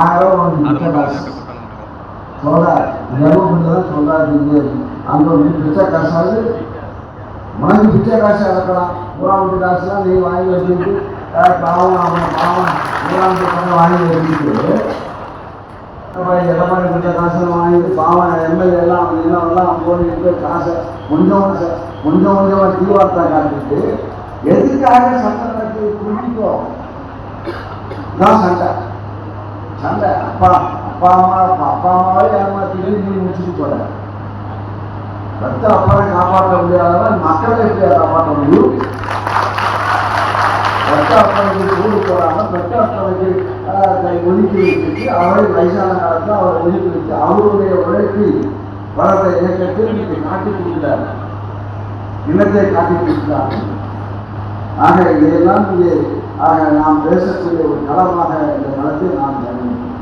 ஆயிரம் அது மட்டும் சொல்றார் தர்மபுரியில் சொல்றாரு அங்க ஒரு பிச்சை காசாவது உனக்கு பிச்சை காசு இறக்கலாம் மூணாவது காசுலாம் நீ வாங்கி வச்சுட்டு பாவம் அவன் பாவம். மூணாவது பணம் வாங்கி வச்சுட்டு எடப்பாடி பிச்சை காசு வாங்கிட்டு பாவம் எம்எல்ஏ எல்லாம் அவங்க எல்லாம் போட்டு காசை கொஞ்சம் கொஞ்சம் கொஞ்சம் கொஞ்சமாக தீவார்த்தா காட்டிட்டு எதுக்காக சட்டம் தான் சண்டை. சண்டை. அப்பா அப்பா அம்மா அப்பா அம்மாவே ஏமாத்தி நீ முடிச்சுட்டு போறேன் பெத்த அப்பாவை காப்பாற்ற முடியாதவன் மக்களை எப்படி காப்பாற்ற முடியும். பெத்த அப்பாவுக்கு கூடு போடாம பெத்த அப்பாவுக்கு ஒதுக்கி வச்சுட்டு அவரை வயசான காலத்தில் அவரை ஒதுக்கி வச்சு அவருடைய உழைப்பில் இயக்கத்தில் இன்னைக்கு காட்டி கொடுக்கிறார். இனத்தை காட்டி கொடுக்கிறார். ஆக ஆக நாம் பேசக்கூடிய ஒரு களமாக இந்த களத்தில் நாம் கவனிக்கிறோம்